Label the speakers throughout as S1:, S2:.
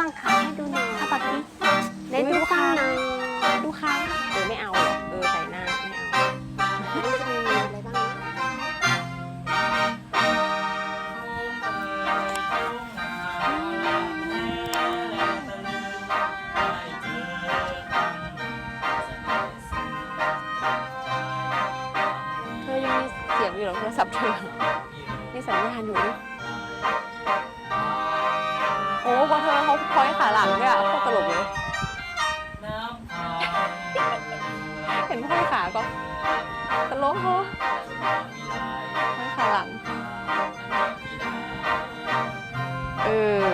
S1: ฟังขาให้ดูหน่อย
S2: พอเธอเขาพอยขาหลังด้วยอะโคตรตลกเลย เห็นพ่อยขาก็ตลกเหรอพ่อยขาหลัง เออ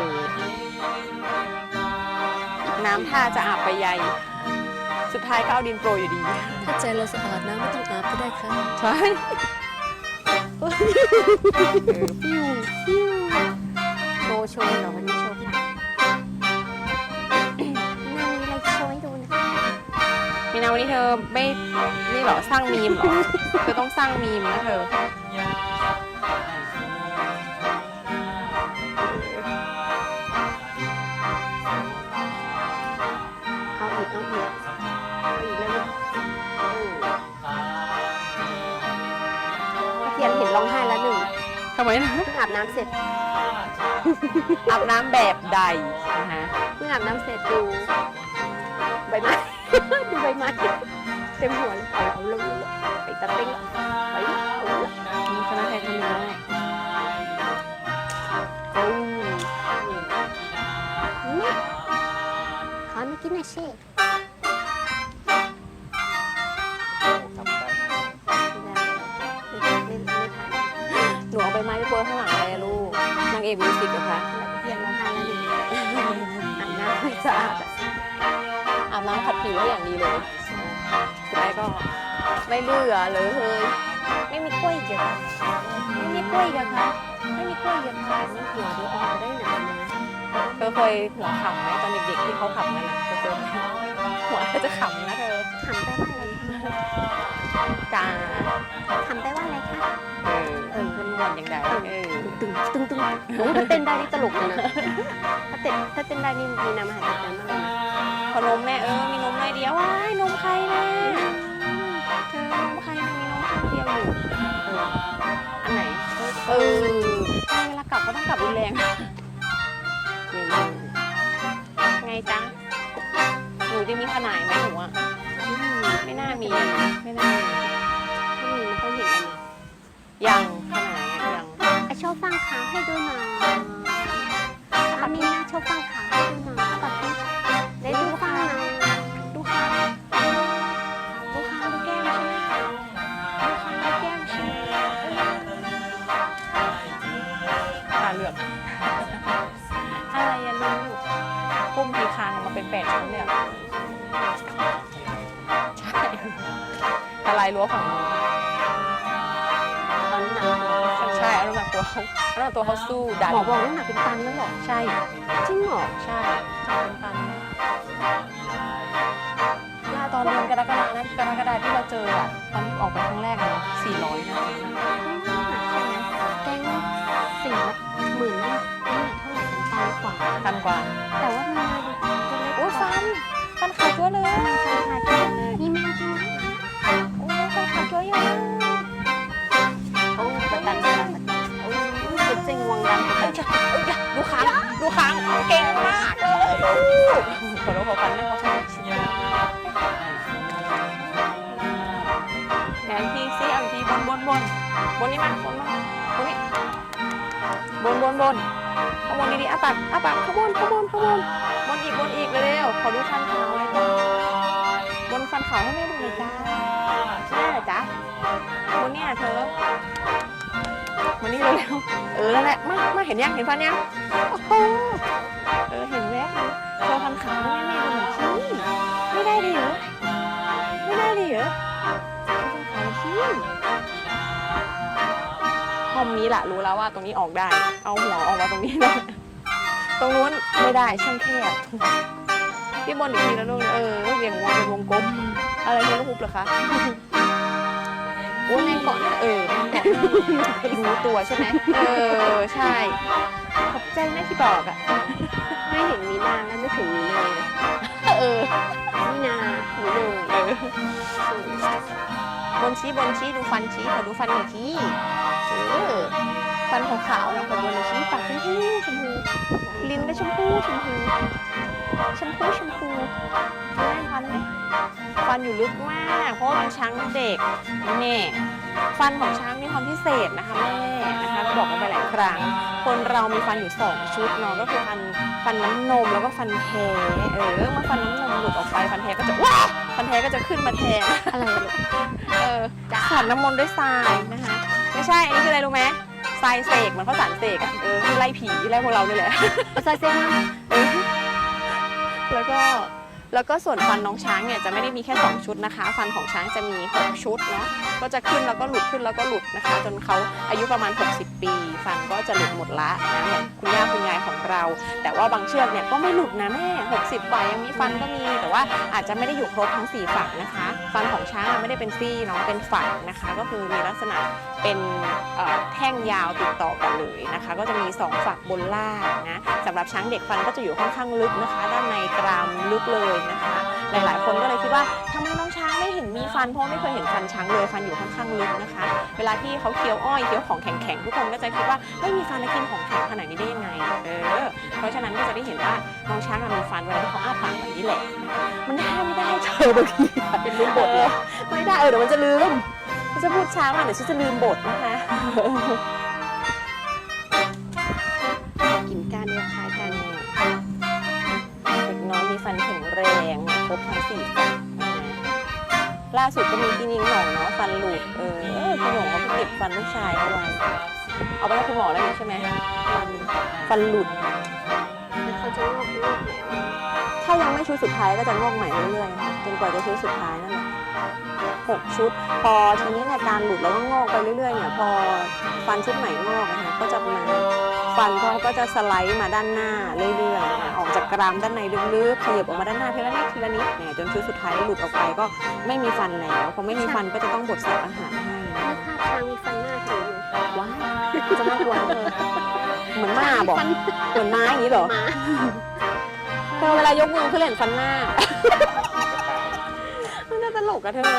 S2: น้ำท่าจะอาบไปใหญ่ สุดท้ายก็เอาดินโปรยอยู่ดี
S3: ถ้าใจเราสะอาดน้ำไม่ต้องอาบก็ได้ค่ะ
S2: ใช่ อ
S1: ไม่
S2: นี่เหรอสร้างมีมเหรอเธอต้องสร้างมีมนะเธอ
S1: เอาอีกเอาอีกเอาอีกเลยลูกเออเพียนเห็นร้องไห้แล้วหนึ่ง
S2: ทำไมนะ
S1: เพิ่งอาบน้ำเสร็จ
S2: อาบน้ำแบบใดนะคะ
S1: เพิ่งอาบน้ำเสร็จดูใบไม้ ดูใบไม้ เต็มหัวเลยเอาเอาลงเลยไปตะเป้งละไปละเอาละ
S2: มีคณะไทยทำได้
S1: โอ้นี่ขอมากินหน่อยสิไม่ได้ไม่ไม่ทัน
S2: หนูเอาใบไม้ไปโปรยข้างหลังอะไรอะลูกนางเอกมิวสิกเหรอคะ
S1: เพียนร้องไห้แล้วหนึ่งอาบน้ำไม่สะอาดอะ
S2: อาบน้ำขัดผิวให้อย่างดีเลยสุด ท้ายก็ไม่เบื่อเลยเฮ้ย
S1: ไม่มีกล้วยอีกเหรอไม่มีกล้วยเหรอคะไม่มีกล้วยเหรอคะนี่หัวดูออกได้หนานะ
S2: เธอเคยหัวขำไหมตอนเด็กๆที่เขาขำกันนะเธอเคยหัวเธอจะขำนะเธอ
S1: ทำได้ว่าอะไร
S2: จ้า
S1: ทำได้ว่าอะไรคะ
S2: เออเออมันมวนอย่างใดเออ
S1: ตึงตึงตึงโอ้ถ้าเต้นได้นี่ตลกเลยนะถ้าเต้นถ้าเต้นได้นี่มีน้ำมหาศาลมากเลยนะ
S2: ขอนมแม่เออมีนมหน่อยเดียวว้ายนมใครนะเธอนมใครนะมีนมข้างเดียวอยู่เอออันไหนเออเวลากลับก็ต้องกลับรุนแรง
S1: นี่นี่
S2: ไงจ๊ะหนูจะมีขนาดไหมหนูอะ
S1: ใช่
S2: ทลายรั้วฝั่งนู้น
S1: ตอนนี้หนักเลย
S2: ใช่เอาน้ำหนักตัวเขาเอาน้ำหนักตัวเขาสู้ดัน
S1: หมอบอกน้ำหนักเป็นตันแล้วเหรอ
S2: ใช่
S1: จริงเหรอ
S2: ใช่เป็นตันย่าตอนเดือนกรกฎานะกรกฎาที่เราเจออะตอนที่ออกไปครั้งแรกอะเนาะสี่ร้อยนะ
S1: แกงสี่ละหมื่นนี่นี่เท่าไหร่กันตันกว่า
S2: ตันกว่า
S1: แต่ว่ามันมาดู
S2: ฟันขาวจั๊วเลย
S1: นี่แมวจริงไหม
S2: โอ้ยฟันขาวจั๊วยัง
S1: โอ้ประตันประตันโอ้สุดเจงวงดัง
S2: เอ้ยจ้ะเอ้ยจ้ะดูค้างดูค้างเก่งมากเลยขอโทษขอฟันไม่เขาใช่แหนทีซิเอาอีกทีบนบนบนบนนี่มาบนมาบนนี่บนบนบนข้างบนดีๆอาปากอาปากข้างบนข้างบนข้างบนบน นอีกเร็วขอดูฟันขาวเลยจ้ะบนฟันขาวให้แม่ดูหน่อยจ้าใช่เหรอจ๊ะบนเนี่ยเธอวันนี้เร็วๆเออแล้วแหละมามาเห็นยังเห็นฟันยังโอ้โหเออเห็นแวบเลยโชว์ฟันขาวให้แม่ดูหน่อยสิไม่ได้ดิเหรอไม่ได้ดิเหรอโชว์ฟันขาวสิห้องนี้แหละรู้แล้วว่าตรงนี้ออกได้ เอาหัวออกมาตรงนี้นะ ตรงนู้นไม่ได้ช่างแคบพี่บอลอีกทีนะลูกนะเออลูกเรียงวงเป็นวงกลมอะไรเลูก็ฮุบเหรอคะโอ้ยแมงเกาะเออเกาะรู้ตัวใช่ไหมเออใช่ ขอบใจแม่ที่บอกอะ
S1: ไม่เห็นมีนางแล้วนึกถึงมีเลย
S2: เออ
S1: มีนาหนูเนยเออ
S2: บนชี้บนชี้ดูฟันชี้ขอดูฟันหน่อยทีเออ ฟันขาวๆนะขอบนหน่อยชี้ปากชมพูชมพูลิ้นก็ชมพูชมพูชมพูชมพูแม่ฟันไหมฟันอยู่ลึกมาก เพราะว่าเป็นช้างเด็กแม่ฟันของช้างมีความพิเศษนะคะแม่นะคะเราบอกกันไปหลายครั้ง คนเรามีฟันอยู่สองชุดเนาะก็คือฟันฟันน้ำนมแล้วก็ฟันแท้เออเมื่อฟันน้ำนมหลุดออกไปฟันแท้ก็จะว้าฟันแท้ก็จะขึ้นมาแทน
S1: อะไรอะลูก
S2: เออสาดน้ำมนต์ด้วยทรายนะคะไม่ใช่อันนี้คืออะไรรู้ไหม ทรายเสกเหมือนข้าวสารเสกอะเออคือไล่ผีไล่พวกเรานี่แหละ
S1: เอาใส่เส้นมา
S2: เออแล้วก็ แล้วก็ส่วนฟันน้องช้างเนี่ยจะไม่ได้มีแค่ 2 ชุดนะคะ ฟันของช้างจะมี 6 ชุดเนาะก็จะขึ้นแล้วก็หลุดขึ้นแล้วก็หลุดนะคะ จนเขาอายุประมาณ 60 ปี ฟันก็จะหลุดหมดละนะเหมือนคุณย่าคุณยายของเรา แต่ว่าบางเชือกเนี่ยก็ไม่หลุดนะแม่ 60กว่ายังมีฟันก็มี แต่ว่าอาจจะไม่ได้อยู่ครบทั้ง 4 ฝักนะคะ ฟันของช้างไม่ได้เป็นซี่เนาะเป็นฝักนะคะ ก็คือมีลักษณะเป็นแท่งยาวติดต่อกันเลยนะคะ ก็จะมี 2 ฝักบนล่างนะสำหรับช้างเด็กฟันก็จะอยู่ค่อนข้างลึกนะคะ ด้านในกรามลึกเลยนะคะ หลายๆ คนก็เลยคิดว่าทำไมน้องช้างไม่เห็นมีฟัน เพราะไม่เคยเห็นฟันช้างเลยฟันอยู่ค่อนข้างลึกนะคะ เวลาที่เขาเคี้ยวอ้อยเคี้ยวของแข็งๆทุกคนก็จะคิดว่าไม่มีฟันแล้วกินของแข็งขนาดนี้ได้ยังไงเออเพราะฉะนั้นก็จะได้เห็นว่าน้องช้างอะมีฟันเวลาที่เขาอ้าปากแบบนี้แหละ มันได้ไม่ได้เธอบางทีอะเป็นลืมบทเลยไม่ได้เออเดี๋ยวมันจะลืมฉันจะพูดช้ามาเดี๋ยวฉันจะลืมบทนะคะ
S1: กินก้านเดียวคล้ายกัน
S2: ฟันแข็งแรงครบทั้งสี่ฟันนะคะล่าสุดก็มีพี่นิ้งหน่องเนาะฟันหลุดเออคุณหน่องเขาไปเก็บฟันลูกชายเอาไว้เอาไปให้คุณหมอแล้วนี่ใช่ไหมฟันฟันหลุด
S1: แล้วเขาจะงอกงอกไหนวะ
S2: ถ้ายังไม่ชุดสุดท้ายก็จะงอกใหม่เรื่อยๆค่ะจนกว่าจะชุดสุดท้ายนั่นแหละหกชุด พอทีนี้เนี่ยการหลุดแล้วก็งอกไปเรื่อยๆเนี่ยพอฟันชุดใหม่งอกนะคะก็จะมา ฟันเขาก็จะสไลด์มาด้านหน้าเรื่อยๆนะคะออกจากกรามด้านในลึกๆขยับออกมาด้านหน้าทีละนิดทีละนิดเนี่ยจนชุดสุดท้ายหลุดออกไปก็ไม่มีฟันแล้วพอไม่มีฟันก็จะต้องบดเสบอาหารให้
S1: นึกภาพช้างมีฟันหน้าถืออยู่
S2: ว้าวจะน่ากลัวนะเธอเหมือนหมาบอก
S1: ฟัน
S2: เหมือนม้าอย่างนี้เหรอ
S1: หมา
S2: เธอเวลายกมือขึ้นเห็นฟันหน้ามันน่าตลกอะเธอ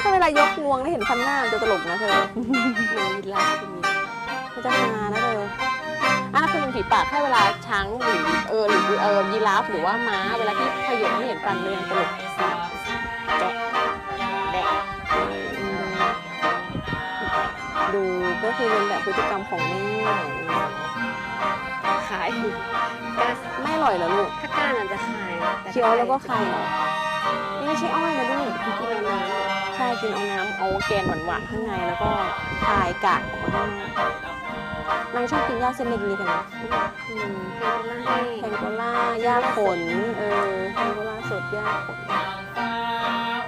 S2: ถ้าเวลายกงวงได้เห็นฟันหน้ามันจะตลกนะเธอ
S1: เหมือนยีราฟอย่างนี้
S2: มันจะฮานะเธอ อันนั้นคือมันผีปากแค่เวลาช้างหรือเออหรือเออยีราฟหรือว่าม้า เวลาที่ขยับไม่เห็นฟันเลยยังตลกแดะแดะดูก็คือเป็นแบบพฤติกรรมของแม่
S1: ขายก้า
S2: ไม่อร่อยเหรอลูก
S1: ถ้าก้านอาจจะขาย
S2: เคี้ยวแล้วก็คายนี่ไม่ใช่อ้อยนะลูก
S1: กินเอาน้ำ
S2: ใช่กินเอาน้ำเอาแกนหวานๆข้างในแล้วก็คายกากออกมาข้างนอก นางชอบกินหญ้าเส้นเล็กนี้กันนะ
S1: อืมให้
S2: แพ
S1: เป็น
S2: ง
S1: ล่างให้
S2: โกล่าหญ้าขนเออแพงโกล่าสดหญ้าขน
S1: สองด้าน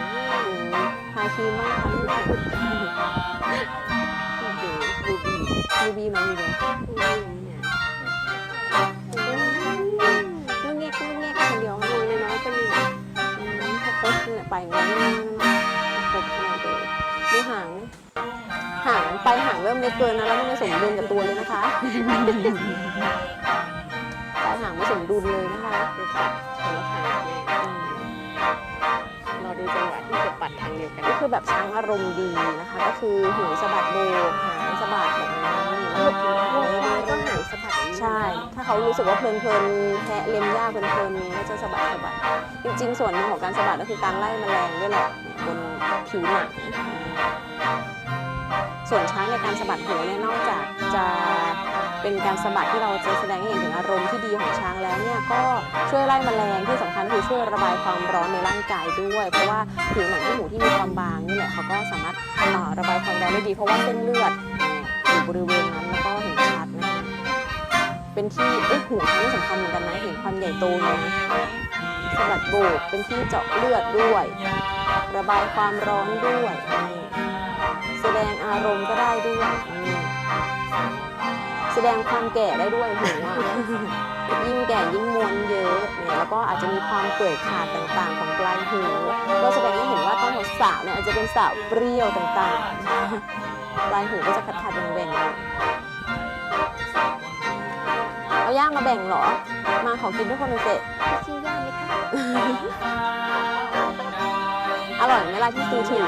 S1: นะ
S2: อืมทาครีมบ้างคะลูก
S1: โอ้โหดูดี
S2: รูบี้น้องมีเลย
S1: อืมเนี่ย
S2: ลูกเงี้ยลูกเงี้ยคนเดียว
S1: มองน้อยๆก็มี
S2: อืมถ้าครบเนี่ยไปงั้น ไปหางเริ่มเล็กเกินนะแล้วไม่สมดุลกับตัวเลยนะคะปลายหางไม่สมดุลเลยนะคะ
S1: เดี๋ยวปัดคนละทางแน่
S2: อืม
S1: รอดูจังหวะที่จะปัดทางเดียวกัน
S2: ก็คือแบบช้างอารมณ์ดีนะคะ ก็คือหูสะบัดโบกหางสะบัดแบบนี้แล้วก็
S1: พวกควายก็หางสะบัดอย่างนี้
S2: ใช่ ถ้าเขารู้สึกว่าเพลินเพลินๆแทะเล็มหญ้าเพลินเพลินๆก็จะสะบัดสะบัดจริงๆ ส่วนหนึ่งของการสะบัดก็คือการไล่แมลงด้วยแหละบนผิวหนัง ส่วนช้างในการสะบัดหูเนี่ยนอกจากจะเป็นการสะบัดที่เราจะแสดงให้เห็นถึงอารมณ์ที่ดีของช้างแล้วเนี่ยก็ช่วยไล่แมลงที่สำคัญคือช่วยระบายความร้อนในร่างกายด้วย เพราะว่าผิวหนังที่หูที่มีความบางนี่แหละเขาก็สามารถระบายความร้อนได้ดีเพราะว่าเส้นเลือดอยู่บริเวณนั้นแล้วก็เห็นชัดนะคะเป็นที่เอ้หูช้างนี่สำคัญเหมือนกันนะเห็นความใหญ่โตเลยสะบัดโบกเป็นที่เจาะเลือดด้วย ระบายความร้อนด้วยนี่ แสดงอารมณ์ก็ได้ด้วยนี่แสดงความแก่ได้ด้วยหูอะยิ่งแก่ยิ่งมวนเยอะเนี่ยแล้วก็อาจจะมีความเปื่อยขาดต่างๆ ของปลายหูก็แสดงให้เห็นว่าตอนสาวๆเนี่ยอาจจะเป็นสาวเปรี้ยวต่างๆ ปลายหูก็จะขาดๆแหว่งๆหน่อยอย่างมาแบ่งเหรอ มาขอกินด้วยคนหนึ่งเสร็จ
S1: ชิ้นย่างไหมคะ
S2: อร่อยไหมล่ะที่ซื้อถึง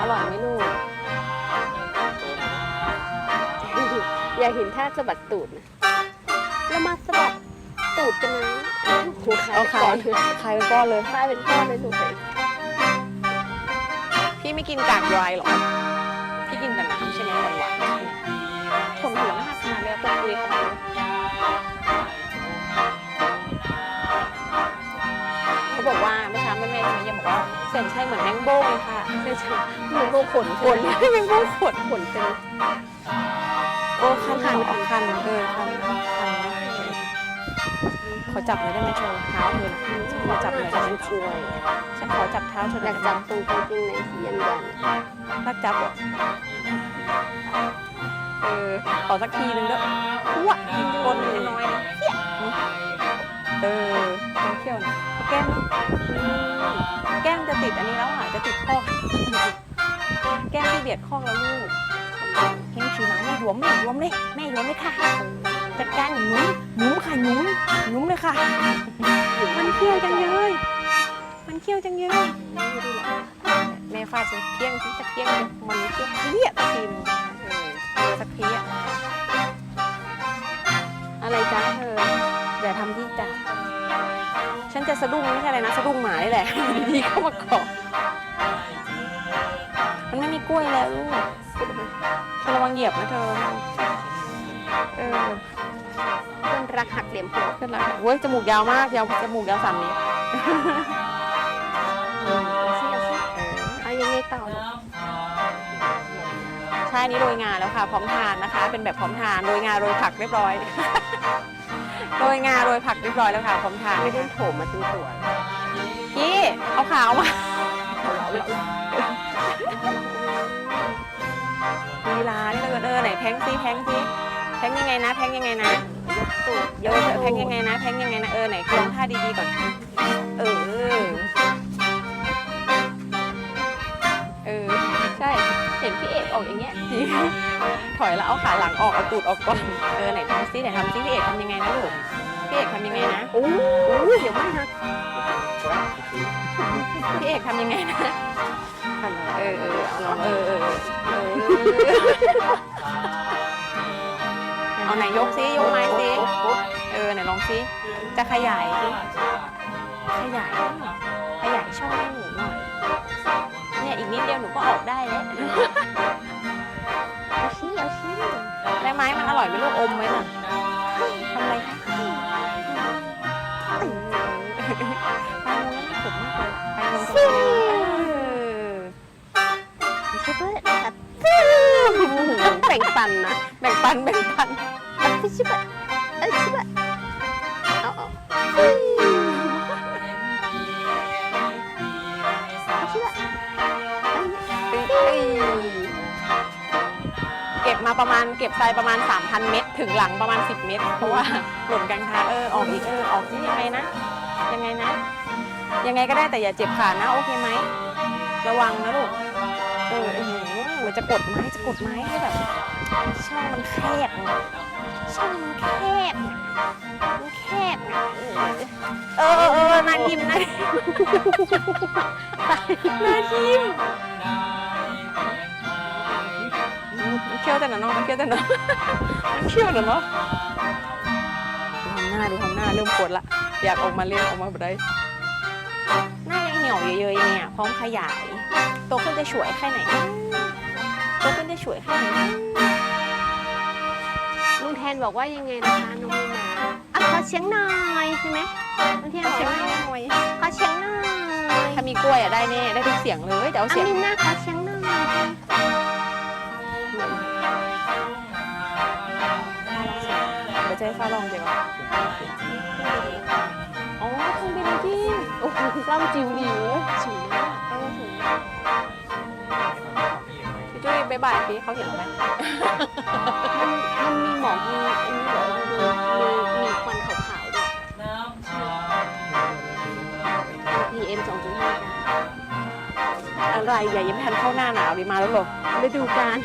S2: อร่อยไหมลูก
S1: อยากเห็นท่าสะบัดตูดนะแล้วมาสะบัดตูดกันนะโอ้โหขาย
S2: เอา
S1: เป็น
S2: ขา
S1: ก้อยนเลย
S2: ขายเป็นก้อนเลย
S1: ขายเป็นก้อนเลยหนูเลย
S2: พี่ไม่กินกากดรายหรอ พี่กินแต่น้ำใช่ไหมหวานหวานใช่ไหมผมหัวมากขนาดเลยพวกคุยขนาดนี้ เขาบอกว่าเมื่อเช้าแม่แม่ที่มาเยี่ยมบอกว่าเสียงใช่เหมือนแมงโบ้เลยค่ะ
S1: ใช่ใช่หนูโบขน
S2: ขนแมงโบ้ขน
S1: ขนเต็ม
S2: โอ้คันคันออกคันเออคันคันขอจับหน่อยได้ไหมเธอเท้าเธอฉันขอจับหน่อยได้ไหม
S1: ช่วย
S2: ฉันขอจับเท้าเธอห
S1: อ
S2: น่อย
S1: ยาก
S2: ได้ไหม
S1: จับตรงกางเกงในสียันยัน
S2: รักจับเหรอเออขอสักทีนึงเด้ออ้วกกินบนน้อยๆเที่ยเออแก้มเที่ยวนะ แก้มแก้มจะติดอันนี้แล้วอะจะติดข้อกแก้มที่เบียดข้อกแล้วลูกเฮงชูน้ำไม่หลวมไม่หลวมเลยแม่หลวมเลยค่ะจัดการหนุ่มหนุ่มค่ะหนุ่มหนุ่มเลยค่ะ มันเที่ยวจังเลยมันเที่ยวจังเลยแม่ฟาดสักเพียงที่สักเพียงมันเพี้ย ละดีเข้ามาเกาะมันไม่มีกล้วยแล้วลูกเธอระวังเหยียบนะเธอเออ
S1: เพื่อนรักหักเหลี่ยมโหด
S2: ขึ้นแล้วเว้ยจมูกยาวมากยาวจมูกยาวสามเมตร
S1: เอาสิเอาสิ
S2: เออ
S1: เอายังไงต่อลูก
S2: ใช่อันนี้โรยงาแล้วค่ะ พร้อมทานนะคะ เป็นแบบพร้อมทานโรยงาโรยผักเรียบร้อยโรยงาโรยผักเรียบร้อยแล้วค่ะพร้อมทาน
S1: ไม่
S2: นะ
S1: ได้
S2: คะ
S1: โถมมาถึงตัว
S2: พี่ เอาขาวมาลีลานี่เลยเออไหนแพงซิแพงซิแพงยังไงนะแพงยังไงนะ
S1: ยกตูด
S2: เออแพงยังไงนะแพงยังไงนะเออไหนลองท่าดีๆก่อน เออ เออ ใช่ เห็นพี่เอกออกอย่างเงี้ยจริงถอยแล้วเอาขาหลังออกเอาตูดออกก่อน เออไหนทำซิไหนทำซิพี่เอกทำยังไงนะลูก พี่เอกทำยังไงนะ
S1: โอ้ยเดี๋ยวไม่นะ
S2: พี่เอกทำยังไงนะเออเออเอาน้องเออเออเออเอาไหนยกซิยกไม้ซิเออไหนลองซิจะขยายซิขยายขยายช่องให้หนูหน่อยเนี่ยอีกนิดเดียวหนูก็ออกได้แล้ว
S1: เอาชี้เอาชี้
S2: ได้ไหมมันอร่อยไหมลูกอมไหมน่ะทำอะไรคะ ไปงงแล้วน่าขบมากเลยไปงงตรงนี้เออ
S1: ไม่ใช่เพื่อนครับแบ่งปันนะ
S2: แบ่งปัน แบ่งปัน
S1: ไม่ใช่เพื่อนเอ้ยช่เพื่อนเอาเอาช่เพื่อน
S2: เอ้ยเก็บมาประมาณเก็บทรายประมาณ 3,000 เม็ดถึงหลังประมาณ 10 เม็ดเพราะว่าหล่นกลางทางเออ ออกอีกเออ ออกที่ยังไงนะ ยังไงนะ ยังไงก็ได้แต่อย่าเจ็บขานะ โอเคไหม ระวังนะลูก เออเออเหมือนจะกดไม้จะกดไม้ให้แบบช่องมันแคบไงช่องมันแคบไงมันแคบไงเออเออเออนาทิมนะนาทิมมันเคี้ยวแต่หนาเนาะมันเคี้ยวแต่หนามันเคี้ยวแต่เนาะดูทำหน้าดูทำหน้าเริ่มปวดละ อยากออกมาเล่นออกมาแบบได้หน้ายังเหี่ยวเยอะๆเนี่ยพร้อมขยายโตขึ้นจะฉวยแค่ไหนนะโตขึ้นจะฉวยแค่ไหนนะ
S1: ลุงแทนบอกว่ายังไงนะคะน้องมีนาอะขอเสียงหน่อยใช่ไหมลุงแทนบอก
S2: เสียง
S1: ว่า
S2: ไม่น้อย
S1: ขอเสียงหน่อย
S2: ถ้ามีกล้วยอะได้แน่ได้ทุกเสียงเลยเดี๋ยวเอา
S1: อา
S2: เสียง
S1: มินนาขอเสียงหน่อย
S2: เจะให้ฟ้าลองเดี๋ยวก่อนอ๋อคงเป็นจริง
S1: โอ้โห
S2: ล่ำจิ๋วหลิว
S1: สูงมาก
S2: เออถึงพี่จุ้ยบ๊ายบายพี่เขาเห็นเราไหม
S1: มันมีหมอกมีอันนี้เหรอดูดูมีมีควันขาวๆด้วย PM 2.5
S2: อะไรอย่ายังไม่ทันเข้าหน้าหนาวเลยมาแล้วเหรอ
S1: ฤดูกาล